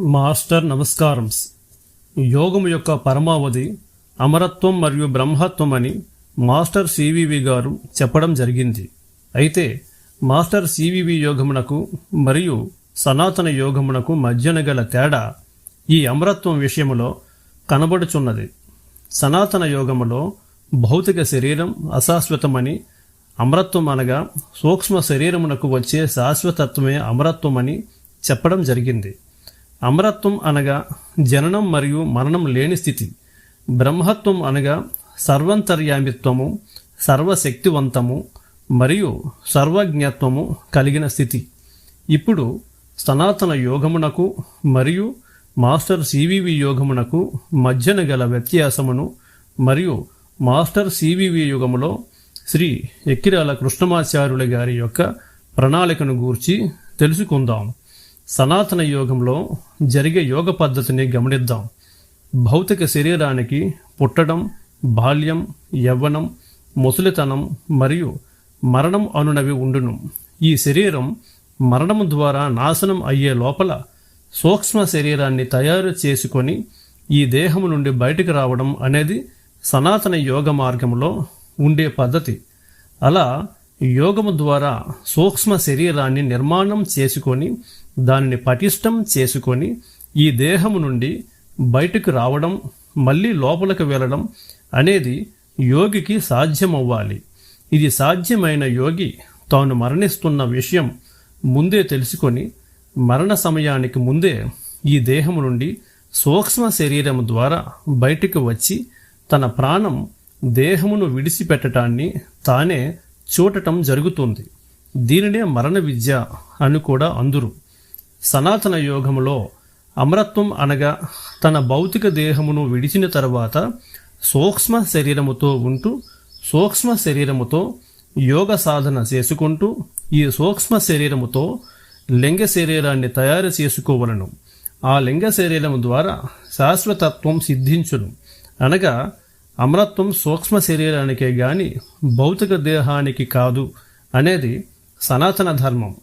Master నమస్కారం. యోగము యొక్క పరమావధి అమరత్వం మరియు బ్రహ్మత్వం అని మాస్టర్ సివివి గారు చెప్పడం జరిగింది. అయితే మాస్టర్ సివివి యోగమునకు మరియు సనాతన యోగమునకు మధ్యన గల తేడా ఈ అమరత్వం విషయములో కనబడుచున్నది. సనాతన యోగములో భౌతిక శరీరం అశాశ్వతమని అమరత్వం అనగా సూక్ష్మ శరీరమునకు వచ్చే శాశ్వతత్వమే అమరత్వమని చెప్పడం జరిగింది. అమరత్వం అనగా జననం మరియు మరణం లేని స్థితి. బ్రహ్మత్వం అనగా సర్వంతర్యామిత్వము సర్వశక్తివంతము మరియు సర్వజ్ఞత్వము కలిగిన స్థితి. ఇప్పుడు సనాతన యోగమునకు మరియు మాస్టర్ సివివి యోగమునకు మధ్యన గల వ్యత్యాసమును మరియు మాస్టర్ సివివి యుగములో శ్రీ ఎక్కిరాల కృష్ణమాచార్యుల గారి యొక్క ప్రణాళికను గూర్చి తెలుసుకుందాం. సనాతన యోగంలో జరిగే యోగ పద్ధతిని గమనిద్దాం. భౌతిక శరీరానికి పుట్టడం బాల్యం యవ్వనం ముసలితనం మరియు మరణం అనునవి ఉండును. ఈ శరీరం మరణం ద్వారా నాశనం అయ్యే లోపల సూక్ష్మ శరీరాన్ని తయారు చేసుకొని ఈ దేహము నుండి బయటకు రావడం అనేది సనాతన యోగ మార్గంలో ఉండే పద్ధతి. అలా యోగము ద్వారా సూక్ష్మ శరీరాన్ని నిర్మాణం చేసుకొని దానిని పటిష్టం చేసుకొని ఈ దేహము నుండి బయటకు రావడం మళ్ళీ లోపలికి వెళ్ళడం అనేది యోగికి సాధ్యమవ్వాలి. ఇది సాధ్యమైన యోగి తాను మరణిస్తున్న విషయం ముందే తెలుసుకొని మరణ సమయానికి ముందే ఈ దేహము నుండి సూక్ష్మ శరీరం ద్వారా బయటకు వచ్చి తన ప్రాణం దేహమును విడిచిపెట్టడాన్ని తానే చూడటం జరుగుతుంది. దీనినే మరణ విద్య అని కూడా అందురు. సనాతన యోగములో అమరత్వం అనగా తన భౌతిక దేహమును విడిచిన తర్వాత సూక్ష్మ శరీరముతో ఉంటూ సూక్ష్మ శరీరముతో యోగ సాధన చేసుకుంటూ ఈ సూక్ష్మ శరీరముతో లింగ శరీరాన్ని తయారు చేసుకోవలను. ఆ లింగ శరీరము ద్వారా శాశ్వతత్వం సిద్ధించును. అనగా అమరత్వం సూక్ష్మ శరీరానికే గాని భౌతిక దేహానికి కాదు అనేది సనాతన ధర్మం.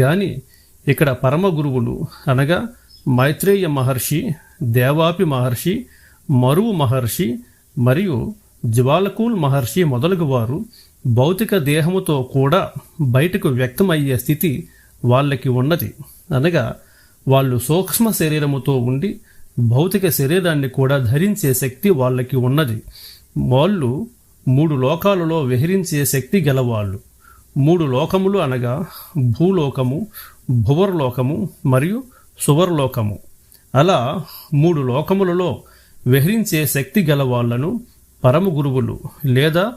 కానీ ఇక్కడ పరమ గురువులు అనగా మైత్రేయ మహర్షి దేవాపి మహర్షి మరువు మహర్షి మరియు జ్వాలకూల్ మహర్షి మొదలగు వారు భౌతిక దేహముతో కూడా బయటకు వ్యక్తమయ్యే స్థితి వాళ్ళకి ఉన్నది. అనగా వాళ్ళు సూక్ష్మ శరీరముతో ఉండి భౌతిక శరీరాన్ని కూడా ధరించే శక్తి వాళ్ళకి ఉన్నది. వాళ్ళు మూడు లోకాలలో విహరించే శక్తి గలవాళ్ళు. మూడు లోకములు అనగా భూలోకము భువర్లోకము మరియు సువర్లోకము. అలా మూడు లోకములలో విహరించే శక్తి గల వాళ్ళను పరమ గురువులు లేదా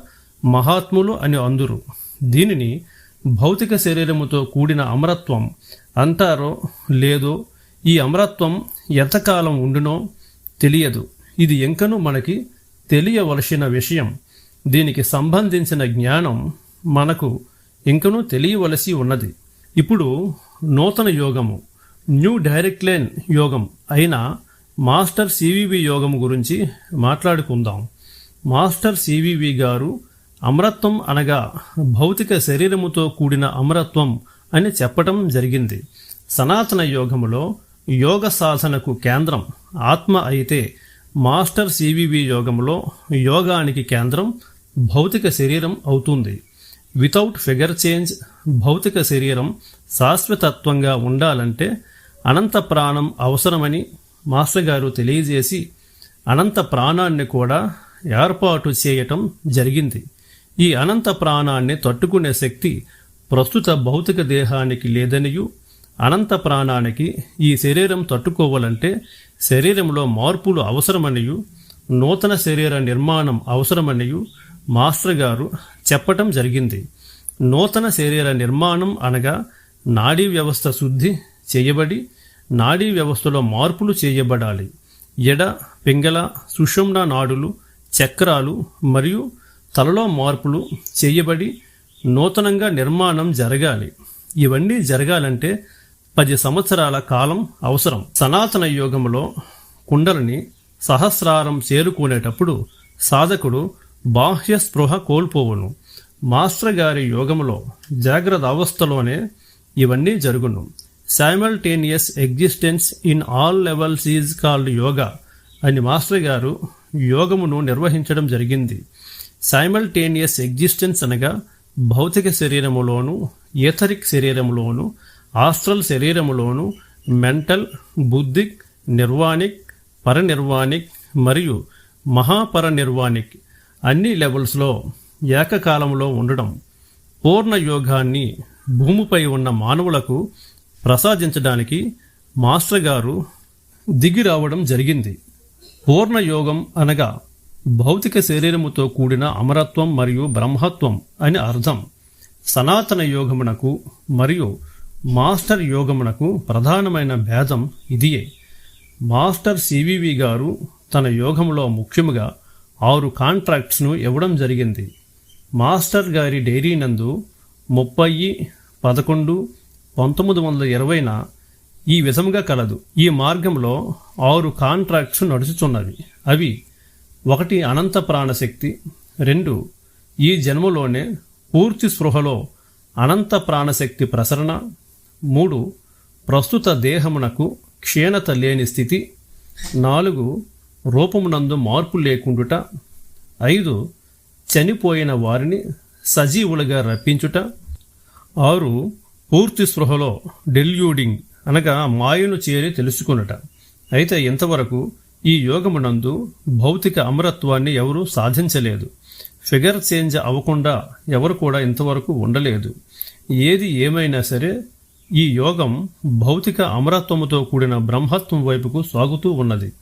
మహాత్ములు అని అందురు. దీనిని భౌతిక శరీరముతో కూడిన అమరత్వం అంటారో లేదో ఈ అమరత్వం ఎంతకాలం ఉండునో తెలియదు. ఇది ఎంకను మనకి తెలియవలసిన విషయం. దీనికి సంబంధించిన జ్ఞానం మనకు ఇంకనూ తెలియవలసి ఉన్నది. ఇప్పుడు నూతన యోగము న్యూ డైరెక్ట్ లైన్ యోగం అయిన మాస్టర్ సివివి యోగం గురించి మాట్లాడుకుందాం. మాస్టర్ సివివి గారు అమరత్వం అనగా భౌతిక శరీరముతో కూడిన అమరత్వం అని చెప్పటం జరిగింది. సనాతన యోగములో యోగ సాధనకు కేంద్రం ఆత్మ అయితే మాస్టర్ సివివి యోగంలో యోగానికి కేంద్రం భౌతిక శరీరం అవుతుంది. వితౌట్ ఫిగర్ చేంజ్ భౌతిక శరీరం శాశ్వతత్వంగా ఉండాలంటే అనంత ప్రాణం అవసరమని మాస్టర్ గారు తెలియజేసి అనంత ప్రాణాన్ని కూడా ఏర్పాటు చేయటం జరిగింది. ఈ అనంత ప్రాణాన్ని తట్టుకునే శక్తి ప్రస్తుత భౌతిక దేహానికి లేదనియు అనంత ప్రాణానికి ఈ శరీరం తట్టుకోవాలంటే శరీరంలో మార్పులు అవసరమనియు నూతన శరీర నిర్మాణం అవసరమనియు మాస్టర్ గారు చెప్పటం జరిగింది. నూతన శరీర నిర్మాణం అనగా నాడీ వ్యవస్థ శుద్ధి చేయబడి నాడీ వ్యవస్థలో మార్పులు చేయబడాలి. ఎడ పింగళ సుషుమ్న నాడులు చక్రాలు మరియు తలలో మార్పులు చేయబడి నూతనంగా నిర్మాణం జరగాలి. ఇవన్నీ జరగాలంటే పది సంవత్సరాల కాలం అవసరం. సనాతన యోగంలో కుండలని సహస్రారం చేరుకునేటప్పుడు సాధకుడు బాహ్య స్పృహ కోల్పోవును. మాస్టర్ గారి యోగములో జాగ్రత్త అవస్థలోనే ఇవన్నీ జరుగును. Simultaneous existence in all levels is called yoga అని మాస్టర్ గారు యోగమును నిర్వహించడం జరిగింది. సైమల్టేనియస్ ఎగ్జిస్టెన్స్ అనగా భౌతిక శరీరములోను ఏథరిక్ శరీరములోను ఆస్ట్రల్ శరీరములోను మెంటల్ బుద్ధిక్ నిర్వాణిక్ పరనిర్వాణిక్ మరియు మహాపరనిర్వాణిక్ అన్ని లెవెల్స్లో ఏకకాలంలో ఉండడం పూర్ణ యోగాన్ని భూమిపై ఉన్న మానవులకు ప్రసాదించడానికి మాస్టర్ గారు దిగి రావడం జరిగింది. పూర్ణ యోగం అనగా భౌతిక శరీరముతో కూడిన అమరత్వం మరియు బ్రహ్మత్వం అని అర్థం. సనాతన యోగమునకు మరియు మాస్టర్ యోగమునకు ప్రధానమైన భేదం ఇదియే. మాస్టర్ సివివి గారు తన యోగంలో ముఖ్యముగా ఆరు కాంట్రాక్ట్స్ను ఇవ్వడం జరిగింది. మాస్టర్ గారి డైరీ నందు ముప్పై పదకొండు పంతొమ్మిది వందల ఇరవైన ఈ విధముగా కలదు. ఈ మార్గంలో ఆరు కాంట్రాక్ట్స్ నడుచుచున్నవి. అవి ఒకటి అనంత ప్రాణశక్తి రెండు ఈ జన్మలోనే పూర్తి స్పృహలో అనంత ప్రాణశక్తి ప్రసరణ మూడు ప్రస్తుత దేహమునకు క్షీణత లేని స్థితి నాలుగు రూపమునందు మార్పు లేకుండుట ఐదు చనిపోయిన వారిని సజీవులుగా రప్పించుట ఆరు పూర్తి స్పృహలో డెల్యూడింగ్ అనగా మాయను చేరి తెలుసుకునుట. అయితే ఇంతవరకు ఈ యోగమునందు భౌతిక అమరత్వాన్ని ఎవరూ సాధించలేదు. ఫిగర్ చేంజ్ అవ్వకుండా ఎవరు కూడా ఇంతవరకు ఉండలేదు. ఏది ఏమైనా సరే ఈ యోగం భౌతిక అమరత్వముతో కూడిన బ్రహ్మత్వం వైపుకు సాగుతూ ఉన్నది.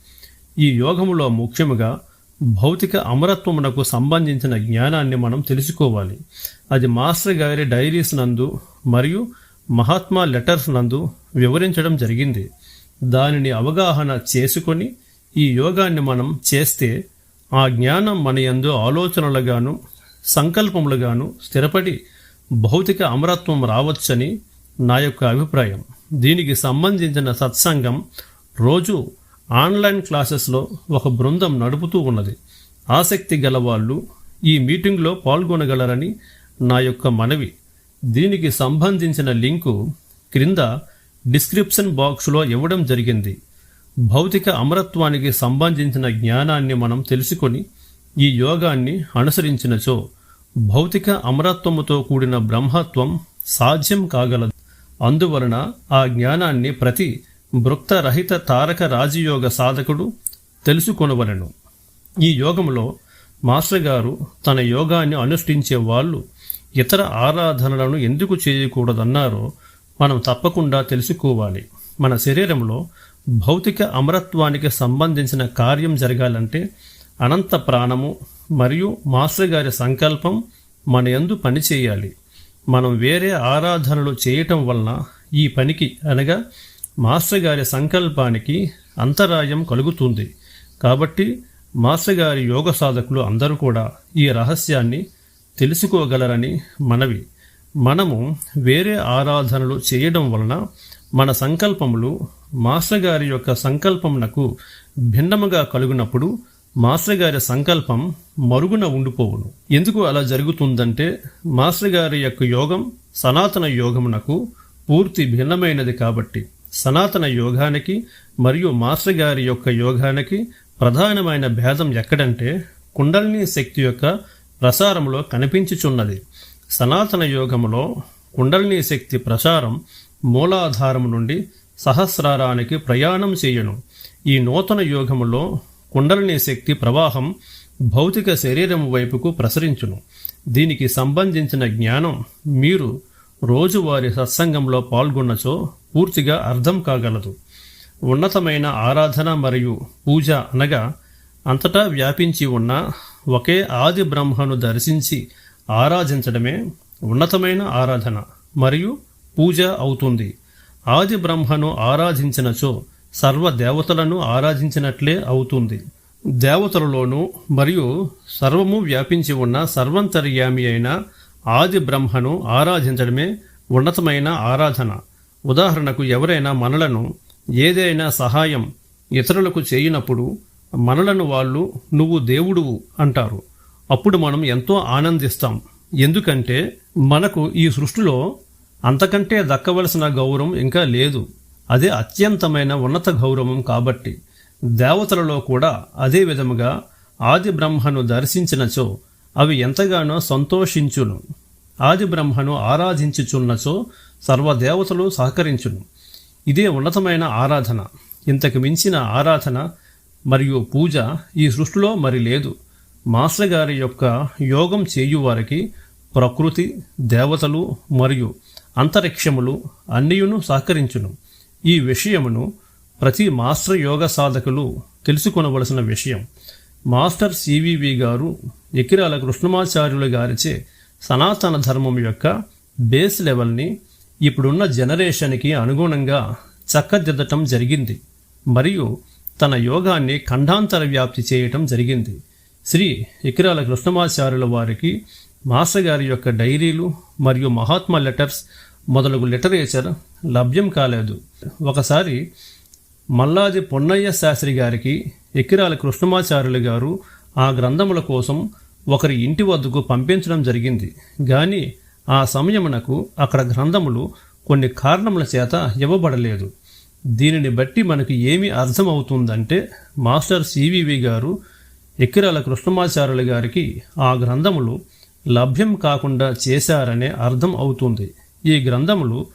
ఈ యోగములో ముఖ్యముగా భౌతిక అమరత్వమునకు సంబంధించిన జ్ఞానాన్ని మనం తెలుసుకోవాలి. అది మాస్టర్ గారి డైరీస్ నందు మరియు మహాత్మా లెటర్స్ నందు వివరించడం జరిగింది. దానిని అవగాహన చేసుకొని ఈ యోగాన్ని మనం చేస్తే ఆ జ్ఞానం మన యందు ఆలోచనలుగాను సంకల్పములుగాను స్థిరపడి భౌతిక అమరత్వం రావచ్చని నా యొక్క అభిప్రాయం. దీనికి సంబంధించిన సత్సంగం రోజు ఆన్లైన్ క్లాసెస్లో ఒక బృందం నడుపుతూ ఉన్నది. ఆసక్తి గలవాళ్ళు ఈ మీటింగ్లో పాల్గొనగలరని నా యొక్క మనవి. దీనికి సంబంధించిన లింకు క్రింద డిస్క్రిప్షన్ బాక్స్లో ఇవ్వడం జరిగింది. భౌతిక అమరత్వానికి సంబంధించిన జ్ఞానాన్ని మనం తెలుసుకొని ఈ యోగాన్ని అనుసరించినచో భౌతిక అమరత్వముతో కూడిన బ్రహ్మత్వం సాధ్యం కాగలదు. అందువలన ఆ జ్ఞానాన్ని ప్రతి భృక్తరహిత తారక రాజయోగ సాధకుడు తెలుసుకొనవలెను. ఈ యోగంలో మాస్టర్ గారు తన యోగాన్ని అనుష్ఠించే వాళ్ళు ఇతర ఆరాధనలను ఎందుకు చేయకూడదన్నారో మనం తప్పకుండా తెలుసుకోవాలి. మన శరీరంలో భౌతిక అమరత్వానికి సంబంధించిన కార్యం జరగాలంటే అనంత ప్రాణము మరియు మాస్టర్ గారి సంకల్పం మన యందు పనిచేయాలి. మనం వేరే ఆరాధనలు చేయటం వలన ఈ పనికి అనగా మాస్టర్ గారి సంకల్పానికి అంతరాయం కలుగుతుంది. కాబట్టి మాస్టర్ గారి యోగ సాధకులు అందరూ కూడా ఈ రహస్యాన్ని తెలుసుకోగలరని మనవి. మనము వేరే ఆరాధనలు చేయడం వలన మన సంకల్పములు మాస్టర్ గారి యొక్క సంకల్పమునకు భిన్నముగా కలిగినప్పుడు మాస్టర్ గారి సంకల్పం మరుగున ఉండిపోవును. ఎందుకు అలా జరుగుతుందంటే మాస్టర్ గారి యొక్క యోగం సనాతన యోగమునకు పూర్తి భిన్నమైనది కాబట్టి. సనాతన యోగానికి మరియు మాస్టర్ గారి యొక్క యోగానికి ప్రధానమైన భేదం ఎక్కడంటే కుండలిని శక్తి యొక్క ప్రసారంలో కనిపించుచున్నది. సనాతన యోగములో కుండలిని శక్తి ప్రసారం మూలాధారం నుండి సహస్రారానికి ప్రయాణం చేయను. ఈ నూతన యోగములో కుండలిని శక్తి ప్రవాహం భౌతిక శరీరం వైపుకు ప్రసరించును. దీనికి సంబంధించిన జ్ఞానం మీరు రోజువారి సత్సంగంలో పాల్గొన్నచో పూర్తిగా అర్థం కాగలదు. ఉన్నతమైన ఆరాధన మరియు పూజ అనగా అంతటా వ్యాపించి ఉన్న ఒకే ఆది బ్రహ్మను దర్శించి ఆరాధించడమే ఉన్నతమైన ఆరాధన మరియు పూజ అవుతుంది. ఆది బ్రహ్మను ఆరాధించినచో సర్వ దేవతలను ఆరాధించినట్లే అవుతుంది. దేవతలలోనూ మరియు సర్వము వ్యాపించి ఉన్న సర్వంతర్యామి అయిన ఆది బ్రహ్మను ఆరాధించడమే ఉన్నతమైన ఆరాధన. ఉదాహరణకు ఎవరైనా మనలను ఏదైనా సహాయం ఇతరులకు చేయనప్పుడు మనలను వాళ్ళు నువ్వు దేవుడువు అంటారు. అప్పుడు మనం ఎంతో ఆనందిస్తాం. ఎందుకంటే మనకు ఈ సృష్టిలో అంతకంటే దక్కవలసిన గౌరవం ఇంకా లేదు. అదే అత్యంతమైన ఉన్నత గౌరవం కాబట్టి దేవతలలో కూడా అదే విధముగా ఆది బ్రహ్మను దర్శించినచో అవి ఎంతగానో సంతోషించును. ఆది బ్రహ్మను ఆరాధించుచున్నచో సర్వదేవతలు సహకరించును. ఇదే ఉన్నతమైన ఆరాధన. ఇంతకు మించిన ఆరాధన మరియు పూజ ఈ సృష్టిలో మరి లేదు. మాస్టర్ గారి యొక్క యోగం చేయువారికి ప్రకృతి దేవతలు మరియు అంతరిక్షములు అన్నియును సహకరించును. ఈ విషయమును ప్రతి మాస్టర్ యోగ సాధకులు తెలుసుకొనవలసిన విషయం. మాస్టర్ సివివి గారు ఎకిరాల కృష్ణమాచార్యులు గారిచే సనాతన ధర్మం యొక్క బేస్ లెవెల్ని ఇప్పుడున్న జనరేషన్కి అనుగుణంగా చక్కదిద్దటం జరిగింది. మరియు తన యోగాన్ని ఖండాంతర వ్యాప్తి చేయటం జరిగింది. శ్రీ ఇకిరాల కృష్ణమాచార్యుల వారికి మాస్టర్ గారి యొక్క డైరీలు మరియు మహాత్మా లెటర్స్ మొదలగు లిటరేచర్ లభ్యం కాలేదు. ఒకసారి మల్లాది పొన్నయ్య శాస్త్రి గారికి ఎక్కిరాల కృష్ణమాచార్యులు గారు ఆ గ్రంథముల కోసం ఒకరి ఇంటి వద్దకు పంపించడం జరిగింది. గాని ఆ సమయమునకు అక్కడ గ్రంథములు కొన్ని కారణముల చేత ఇవ్వబడలేదు. దీనిని బట్టి మనకు ఏమి అర్థమవుతుందంటే మాస్టర్ సివివి గారు ఎక్కిరాల కృష్ణమాచార్యులు గారికి ఆ గ్రంథములు లభ్యం కాకుండా చేశారనే అర్థం అవుతుంది. ఈ గ్రంథములు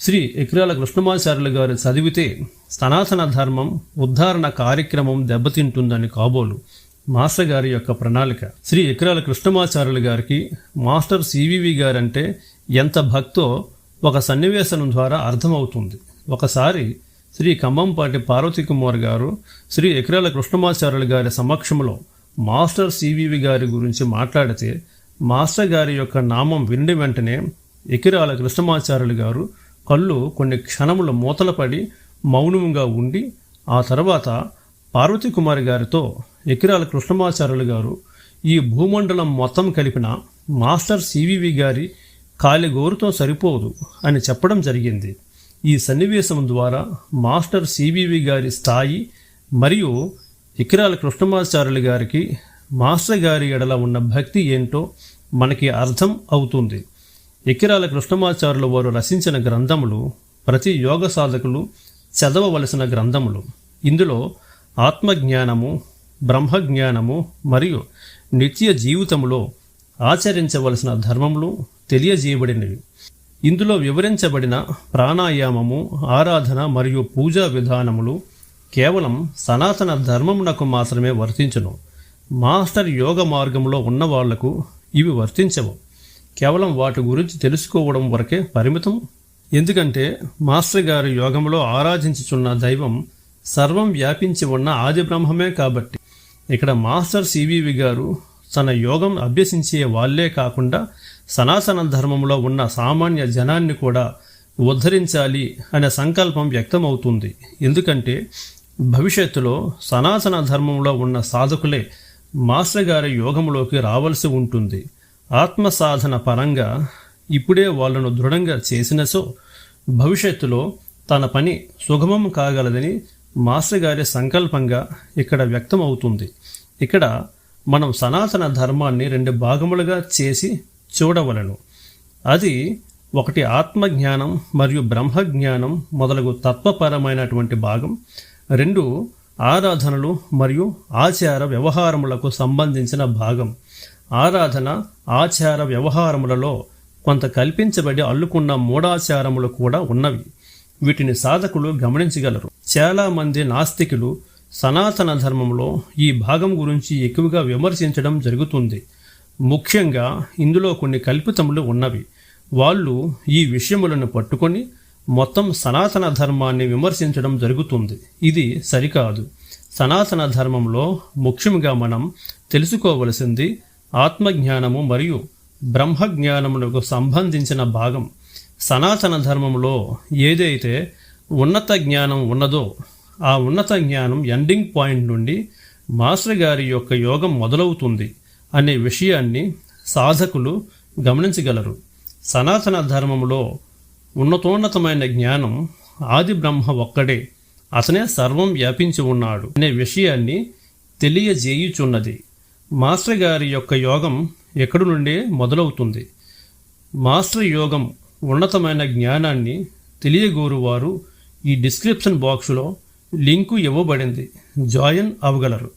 శ్రీ ఎక్రాల కృష్ణమాచార్యులు గారు చదివితే సనాతన ధర్మం ఉద్ధారణ కార్యక్రమం దెబ్బతింటుందని కాబోలు. మాస్టర్ గారి యొక్క ప్రణాళిక. శ్రీ ఎకరాల కృష్ణమాచార్యులు గారికి మాస్టర్ సివివి గారంటే ఎంత భక్తో ఒక సన్నివేశం ద్వారా అర్థమవుతుంది. ఒకసారి శ్రీ ఖమ్మంపాటి పార్వతీ కుమార్ గారు శ్రీ ఎకరాల కృష్ణమాచార్యులు గారి సమక్షంలో మాస్టర్ సివివి గారి గురించి మాట్లాడితే మాస్టర్ గారి యొక్క నామం విండి వెంటనే ఎకిరాల కృష్ణమాచార్యులు గారు కళ్ళు కొన్ని క్షణములు మూతలపడి మౌనంగా ఉండి ఆ తర్వాత పార్వతీ కుమార్ గారితో ఎకిరాల కృష్ణమాచార్యులు గారు ఈ భూమండలం మొత్తం కలిపిన మాస్టర్ సివివి గారి కాలిగోరుతో సరిపోదు అని చెప్పడం జరిగింది. ఈ సన్నివేశం ద్వారా మాస్టర్ సివివి గారి స్థాయి మరియు ఇకిరాల కృష్ణమాచార్యులు గారికి మాస్టర్ గారి ఎడల ఉన్న భక్తి ఏంటో మనకి అర్థం అవుతుంది. ఇకిరాల కృష్ణమాచార్యులు వారు రచించిన గ్రంథములు ప్రతి యోగ సాధకులు చదవవలసిన గ్రంథములు. ఇందులో ఆత్మజ్ఞానము బ్రహ్మజ్ఞానము మరియు నిత్య జీవితములో ఆచరించవలసిన ధర్మములు తెలియజేయబడినవి. ఇందులో వివరించబడిన ప్రాణాయామము ఆరాధన మరియు పూజా విధానములు కేవలం సనాతన ధర్మమునకు మాత్రమే వర్తించును. మాస్టర్ యోగ మార్గంలో ఉన్న వాళ్ళకు ఇవి వర్తించవు. కేవలం వాటి గురించి తెలుసుకోవడం వరకే పరిమితం. ఎందుకంటే మాస్టర్ గారి యోగంలో ఆరాధించుచున్న దైవం సర్వం వ్యాపించి ఉన్న ఆది బ్రహ్మమే కాబట్టి ఇక్కడ మాస్టర్ సివివి గారు తన యోగం అభ్యసించే వాళ్ళే కాకుండా సనాతన ధర్మంలో ఉన్న సామాన్య జనాన్ని కూడా ఉద్ధరించాలి అనే సంకల్పం వ్యక్తమవుతుంది. ఎందుకంటే భవిష్యత్తులో సనాతన ధర్మంలో ఉన్న సాధకులే మాస్టర్ గారి యోగంలోకి రావలసి ఉంటుంది. ఆత్మ సాధన పరంగా ఇప్పుడే వాళ్ళను దృఢంగా చేసినసో భవిష్యత్తులో తన పని సుగమం కాగలదని మాస్టర్ గారి సంకల్పంగా ఇక్కడ వ్యక్తం అవుతుంది ఇక్కడ మనం సనాతన ధర్మాన్ని రెండు భాగములుగా చేసి చూడవలను. అది ఒకటి ఆత్మజ్ఞానం మరియు బ్రహ్మజ్ఞానం మొదలగు తత్వపరమైనటువంటి భాగం. రెండు ఆరాధనలు మరియు ఆచార వ్యవహారములకు సంబంధించిన భాగం. ఆరాధన ఆచార వ్యవహారములలో కొంత కల్పించబడి అల్లుకున్న మూఢాచారములు కూడా ఉన్నవి. వీటిని సాధకులు గమనించగలరు. చాలామంది నాస్తికులు సనాతన ధర్మంలో ఈ భాగం గురించి ఎక్కువగా విమర్శించడం జరుగుతుంది. ముఖ్యంగా ఇందులో కొన్ని కల్పితములు ఉన్నవి. వాళ్ళు ఈ విషయములను పట్టుకొని మొత్తం సనాతన ధర్మాన్ని విమర్శించడం జరుగుతుంది. ఇది సరికాదు. సనాతన ధర్మంలో ముఖ్యంగా మనం తెలుసుకోవలసింది ఆత్మజ్ఞానము మరియు బ్రహ్మజ్ఞానములకు సంబంధించిన భాగం. సనాతన ధర్మంలో ఏదైతే ఉన్నత జ్ఞానం ఉన్నదో ఆ ఉన్నత జ్ఞానం ఎండింగ్ పాయింట్ నుండి మాస్టర్ గారి యొక్క యోగం మొదలవుతుంది అనే విషయాన్ని సాధకులు గమనించగలరు. సనాతన ధర్మంలో ఉన్నతోన్నతమైన జ్ఞానం ఆది బ్రహ్మ ఒక్కడే అతనే సర్వం వ్యాపించి ఉన్నాడు అనే విషయాన్ని తెలియజేయుచున్నది. మాస్టర్ గారి యొక్క యోగం ఎక్కడి నుండే మొదలవుతుంది? మాస్టర్ యోగం ఉన్నతమైన జ్ఞానాన్ని తెలియగోరువారు ఈ డిస్క్రిప్షన్ బాక్సులో లింకు ఇవ్వబడింది. జాయిన్ అవ్వగలరు.